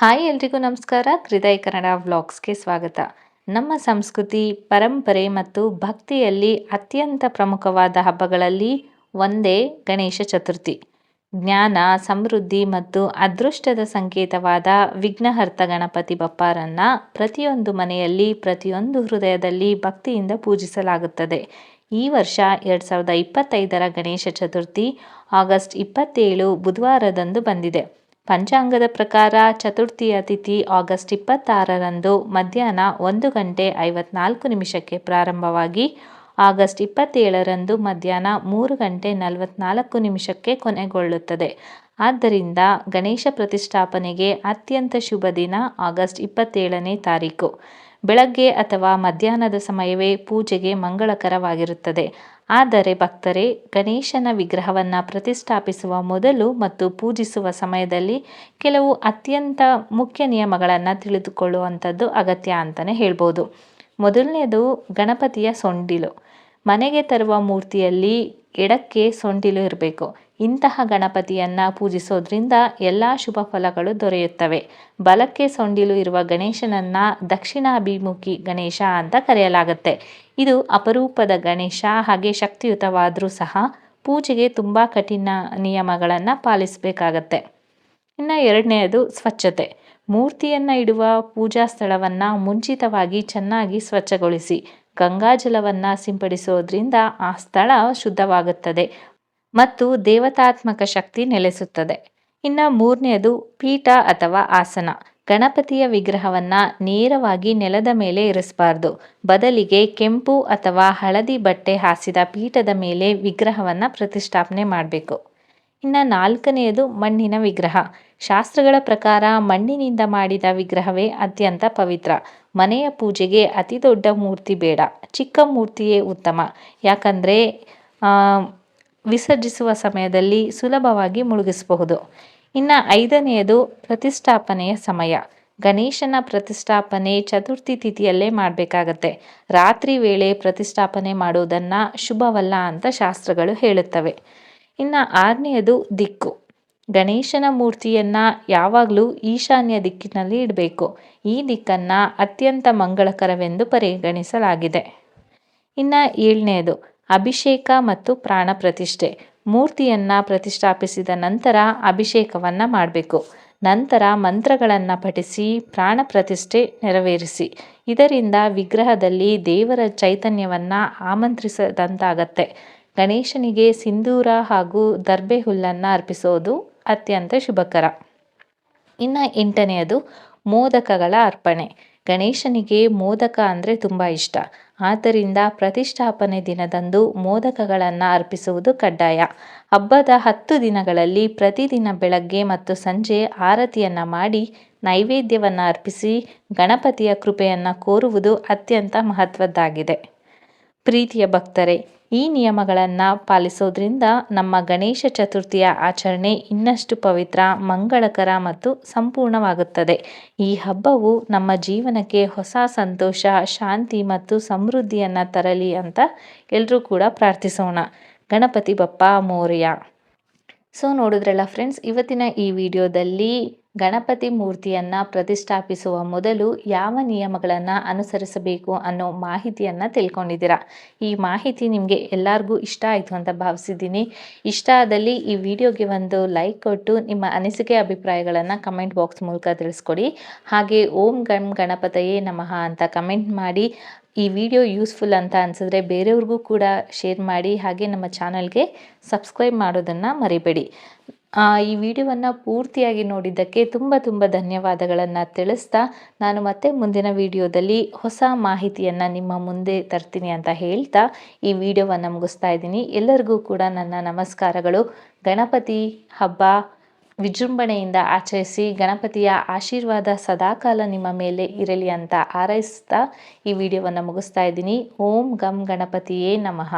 Hi ಎಲ್ರಿಗೂ ನಮಸ್ಕಾರ. ಹೃದಯ ಕನ್ನಡ ವ್ಲಾಗ್ಸ್ಗೆ ಸ್ವಾಗತ. ನಮ್ಮ ಸಂಸ್ಕೃತಿ, ಪರಂಪರೆ ಮತ್ತು ಭಕ್ತಿಯಲ್ಲಿ ಅತ್ಯಂತ ಪ್ರಮುಖವಾದ ಹಬ್ಬಗಳಲ್ಲಿ ಒಂದೇ ಗಣೇಶ ಚತುರ್ಥಿ. ಜ್ಞಾನ, ಸಮೃದ್ಧಿ ಮತ್ತು ಅದೃಷ್ಟದ ಸಂಕೇತವಾದ ವಿಘ್ನಹರ್ತ ಗಣಪತಿ ಬಪ್ಪಾರನ್ನು ಪ್ರತಿಯೊಂದು ಮನೆಯಲ್ಲಿ, ಪ್ರತಿಯೊಂದು ಹೃದಯದಲ್ಲಿ ಭಕ್ತಿಯಿಂದ ಪೂಜಿಸಲಾಗುತ್ತದೆ. ಈ ವರ್ಷ ಎರಡು ಸಾವಿರದ ಇಪ್ಪತ್ತೈದರ ಗಣೇಶ ಚತುರ್ಥಿ ಆಗಸ್ಟ್ ಇಪ್ಪತ್ತೇಳು ಬುಧವಾರದಂದು ಬಂದಿದೆ. ಪಂಚಾಂಗದ ಪ್ರಕಾರ ಚತುರ್ಥಿಯ ತಿಥಿ ಆಗಸ್ಟ್ ಇಪ್ಪತ್ತಾರರಂದು ಮಧ್ಯಾಹ್ನ ಒಂದು ಗಂಟೆ ಐವತ್ನಾಲ್ಕು ನಿಮಿಷಕ್ಕೆ ಪ್ರಾರಂಭವಾಗಿ, ಆಗಸ್ಟ್ ಇಪ್ಪತ್ತೇಳರಂದು ಮಧ್ಯಾಹ್ನ ಮೂರು ಗಂಟೆ ನಲವತ್ನಾಲ್ಕು ನಿಮಿಷಕ್ಕೆ ಕೊನೆಗೊಳ್ಳುತ್ತದೆ. ಆದ್ದರಿಂದ ಗಣೇಶ ಪ್ರತಿಷ್ಠಾಪನೆಗೆ ಅತ್ಯಂತ ಶುಭ ದಿನ ಆಗಸ್ಟ್ ಇಪ್ಪತ್ತೇಳನೇ ತಾರೀಕು. ಬೆಳಗ್ಗೆ ಅಥವಾ ಮಧ್ಯಾಹ್ನದ ಸಮಯವೇ ಪೂಜೆಗೆ ಮಂಗಳಕರವಾಗಿರುತ್ತದೆ. ಆದರೆ ಭಕ್ತರೇ, ಗಣೇಶನ ವಿಗ್ರಹವನ್ನು ಪ್ರತಿಷ್ಠಾಪಿಸುವ ಮೊದಲು ಮತ್ತು ಪೂಜಿಸುವ ಸಮಯದಲ್ಲಿ ಕೆಲವು ಅತ್ಯಂತ ಮುಖ್ಯ ನಿಯಮಗಳನ್ನು ತಿಳಿದುಕೊಳ್ಳುವಂಥದ್ದು ಅಗತ್ಯ ಅಂತಲೇ ಹೇಳ್ಬೋದು. ಮೊದಲನೇದು ಗಣಪತಿಯ ಸೊಂಡಿಲು. ಮನೆಗೆ ತರುವ ಮೂರ್ತಿಯಲ್ಲಿ ಎಡಕ್ಕೆ ಸೊಂಡಿಲು ಇರಬೇಕು. ಇಂತಹ ಗಣಪತಿಯನ್ನು ಪೂಜಿಸೋದ್ರಿಂದ ಎಲ್ಲ ಶುಭ ಫಲಗಳು ದೊರೆಯುತ್ತವೆ. ಬಲಕ್ಕೆ ಸೊಂಡಿಲು ಇರುವ ಗಣೇಶನನ್ನು ದಕ್ಷಿಣಾಭಿಮುಖಿ ಗಣೇಶ ಅಂತ ಕರೆಯಲಾಗುತ್ತೆ. ಇದು ಅಪರೂಪದ ಗಣೇಶ ಹಾಗೆ ಶಕ್ತಿಯುತವಾದರೂ ಸಹ ಪೂಜೆಗೆ ತುಂಬ ಕಠಿಣ ನಿಯಮಗಳನ್ನು ಪಾಲಿಸಬೇಕಾಗತ್ತೆ. ಇನ್ನು ಎರಡನೆಯದು ಸ್ವಚ್ಛತೆ. ಮೂರ್ತಿಯನ್ನು ಇಡುವ ಪೂಜಾ ಸ್ಥಳವನ್ನು ಮುಂಚಿತವಾಗಿ ಚೆನ್ನಾಗಿ ಸ್ವಚ್ಛಗೊಳಿಸಿ. ಗಂಗಾಜಲವನ್ನು ಸಿಂಪಡಿಸೋದ್ರಿಂದ ಆ ಸ್ಥಳ ಶುದ್ಧವಾಗುತ್ತದೆ ಮತ್ತು ದೇವತಾತ್ಮಕ ಶಕ್ತಿ ನೆಲೆಸುತ್ತದೆ. ಇನ್ನು ಮೂರನೆಯದು ಪೀಠ ಅಥವಾ ಆಸನ. ಗಣಪತಿಯ ವಿಗ್ರಹವನ್ನ ನೇರವಾಗಿ ನೆಲದ ಮೇಲೆ ಇರಿಸಬಾರ್ದು. ಬದಲಿಗೆ ಕೆಂಪು ಅಥವಾ ಹಳದಿ ಬಟ್ಟೆ ಹಾಸಿದ ಪೀಠದ ಮೇಲೆ ವಿಗ್ರಹವನ್ನ ಪ್ರತಿಷ್ಠಾಪನೆ ಮಾಡಬೇಕು. ಇನ್ನು ನಾಲ್ಕನೆಯದು ಮಣ್ಣಿನ ವಿಗ್ರಹ. ಶಾಸ್ತ್ರಗಳ ಪ್ರಕಾರ ಮಣ್ಣಿನಿಂದ ಮಾಡಿದ ವಿಗ್ರಹವೇ ಅತ್ಯಂತ ಪವಿತ್ರ. ಮನೆಯ ಪೂಜೆಗೆ ಅತಿ ದೊಡ್ಡ ಮೂರ್ತಿ ಬೇಡ. ಚಿಕ್ಕ ಮೂರ್ತಿಯೇ ಉತ್ತಮ. ಯಾಕಂದರೆ ವಿಸರ್ಜಿಸುವ ಸಮಯದಲ್ಲಿ ಸುಲಭವಾಗಿ ಮುಳುಗಿಸಬಹುದು. ಇನ್ನು ಐದನೆಯದು ಪ್ರತಿಷ್ಠಾಪನೆಯ ಸಮಯ. ಗಣೇಶನ ಪ್ರತಿಷ್ಠಾಪನೆ ಚತುರ್ಥಿ ತಿಥಿಯಲ್ಲೇ ಮಾಡಬೇಕಾಗತ್ತೆ. ರಾತ್ರಿ ವೇಳೆ ಪ್ರತಿಷ್ಠಾಪನೆ ಮಾಡುವುದನ್ನು ಶುಭವಲ್ಲ ಅಂತ ಶಾಸ್ತ್ರಗಳು ಹೇಳುತ್ತವೆ. ಇನ್ನು ಆರನೆಯದು ದಿಕ್ಕು. ಗಣೇಶನ ಮೂರ್ತಿಯನ್ನು ಯಾವಾಗಲೂ ಈಶಾನ್ಯ ದಿಕ್ಕಿನಲ್ಲಿ ಇಡಬೇಕು. ಈ ದಿಕ್ಕನ್ನು ಅತ್ಯಂತ ಮಂಗಳಕರವೆಂದು ಪರಿಗಣಿಸಲಾಗಿದೆ. ಇನ್ನು ಏಳನೆಯದು, ಅಭಿಷೇಕ ಮತ್ತು ಪ್ರಾಣ ಪ್ರತಿಷ್ಠೆ. ಮೂರ್ತಿಯನ್ನು ಪ್ರತಿಷ್ಠಾಪಿಸಿದ ನಂತರ ಅಭಿಷೇಕವನ್ನು ಮಾಡಬೇಕು. ನಂತರ ಮಂತ್ರಗಳನ್ನು ಪಠಿಸಿ, ಪ್ರಾಣ ಪ್ರತಿಷ್ಠೆ ನೆರವೇರಿಸಿ. ಇದರಿಂದ ವಿಗ್ರಹದಲ್ಲಿ ದೇವರ ಚೈತನ್ಯವನ್ನು ಆಮಂತ್ರಿಸದಂತಾಗತ್ತೆ. ಗಣೇಶನಿಗೆ ಸಿಂಧೂರ ಹಾಗೂ ದರ್ಬೆ ಹುಲ್ಲನ್ನು ಅರ್ಪಿಸೋದು ಅತ್ಯಂತ ಶುಭಕರ. ಇನ್ನು ಎಂಟನೆಯದು, ಮೋದಕಗಳ ಅರ್ಪಣೆ. ಗಣೇಶನಿಗೆ ಮೋದಕ ಅಂದರೆ ತುಂಬ ಇಷ್ಟ. ಆದ್ದರಿಂದ ಪ್ರತಿಷ್ಠಾಪನೆ ದಿನದಂದು ಮೋದಕಗಳನ್ನು ಅರ್ಪಿಸುವುದು ಕಡ್ಡಾಯ. ಹಬ್ಬದ ಹತ್ತು ದಿನಗಳಲ್ಲಿ ಪ್ರತಿದಿನ ಬೆಳಗ್ಗೆ ಮತ್ತು ಸಂಜೆ ಆರತಿಯನ್ನು ಮಾಡಿ ನೈವೇದ್ಯವನ್ನು ಅರ್ಪಿಸಿ ಗಣಪತಿಯ ಕೃಪೆಯನ್ನು ಕೋರುವುದು ಅತ್ಯಂತ ಮಹತ್ವದ್ದಾಗಿದೆ. ಪ್ರೀತಿಯ ಭಕ್ತರೇ ಈ ನಿಯಮಗಳನ್ನು ಪಾಲಿಸೋದ್ರಿಂದ ನಮ್ಮ ಗಣೇಶ ಚತುರ್ಥಿಯ ಆಚರಣೆ ಇನ್ನಷ್ಟು ಪವಿತ್ರ, ಮಂಗಳಕರ ಮತ್ತು ಸಂಪೂರ್ಣವಾಗುತ್ತದೆ. ಈ ಹಬ್ಬವು ನಮ್ಮ ಜೀವನಕ್ಕೆ ಹೊಸ ಸಂತೋಷ, ಶಾಂತಿ ಮತ್ತು ಸಮೃದ್ಧಿಯನ್ನು ತರಲಿ ಅಂತ ಎಲ್ಲರೂ ಕೂಡ ಪ್ರಾರ್ಥಿಸೋಣ. ಗಣಪತಿ ಬಪ್ಪ ಮೋರ್ಯ. ಸೊ ನೋಡಿದ್ರಲ್ಲ ಫ್ರೆಂಡ್ಸ್ ಇವತ್ತಿನ ಈ ವಿಡಿಯೋದಲ್ಲಿ ಗಣಪತಿ ಮೂರ್ತಿಯನ್ನ ಪ್ರತಿಷ್ಠಾಪಿಸುವ ಮೊದಲು ಯಾವ ನಿಯಮಗಳನ್ನು ಅನುಸರಿಸಬೇಕು ಅನ್ನೋ ಮಾಹಿತಿಯನ್ನು ತಿಳ್ಕೊಂಡಿದ್ದೀರಾ? ಈ ಮಾಹಿತಿ ನಿಮಗೆ ಎಲ್ಲರಿಗೂ ಇಷ್ಟ ಆಯಿತು ಅಂತ ಭಾವಿಸಿದ್ದೀನಿ. ಇಷ್ಟ ಆದಲ್ಲಿ ಈ ವಿಡಿಯೋಗೆ ಒಂದು ಲೈಕ್ ಕೊಟ್ಟು ನಿಮ್ಮ ಅನಿಸಿಕೆ ಅಭಿಪ್ರಾಯಗಳನ್ನು ಕಮೆಂಟ್ ಬಾಕ್ಸ್ ಮೂಲಕ ತಿಳಿಸ್ಕೊಡಿ. ಹಾಗೆ ಓಂ ಗಣ್ ಗಣಪತಯೇ ನಮಃ ಅಂತ ಕಮೆಂಟ್ ಮಾಡಿ. ಈ ವಿಡಿಯೋ ಯೂಸ್ಫುಲ್ ಅಂತ ಅನಿಸಿದ್ರೆ ಬೇರೆಯವ್ರಿಗೂ ಕೂಡ ಶೇರ್ ಮಾಡಿ. ಹಾಗೆ ನಮ್ಮ ಚಾನಲ್ಗೆ ಸಬ್ಸ್ಕ್ರೈಬ್ ಮಾಡೋದನ್ನು ಮರಿಬೇಡಿ. ಈ ವಿಡಿಯೋವನ್ನು ಪೂರ್ತಿಯಾಗಿ ನೋಡಿದ್ದಕ್ಕೆ ತುಂಬ ತುಂಬ ಧನ್ಯವಾದಗಳನ್ನು ತಿಳಿಸ್ತಾ ನಾನು ಮತ್ತೆ ಮುಂದಿನ ವಿಡಿಯೋದಲ್ಲಿ ಹೊಸ ಮಾಹಿತಿಯನ್ನು ನಿಮ್ಮ ಮುಂದೆ ತರ್ತೀನಿ ಅಂತ ಹೇಳ್ತಾ ಈ ವಿಡಿಯೋವನ್ನು ಮುಗಿಸ್ತಾ ಇದ್ದೀನಿ. ಎಲ್ಲರಿಗೂ ಕೂಡ ನನ್ನ ನಮಸ್ಕಾರಗಳು. ಗಣಪತಿ ಹಬ್ಬ ವಿಜೃಂಭಣೆಯಿಂದ ಆಚರಿಸಿ ಗಣಪತಿಯ ಆಶೀರ್ವಾದ ಸದಾಕಾಲ ನಿಮ್ಮ ಮೇಲೆ ಇರಲಿ ಅಂತ ಹಾರೈಸ್ತಾ ಈ ವಿಡಿಯೋವನ್ನು ಮುಗಿಸ್ತಾ ಇದ್ದೀನಿ. ಓಂ ಗಂ ಗಣಪತಿಯೇ ನಮಃ.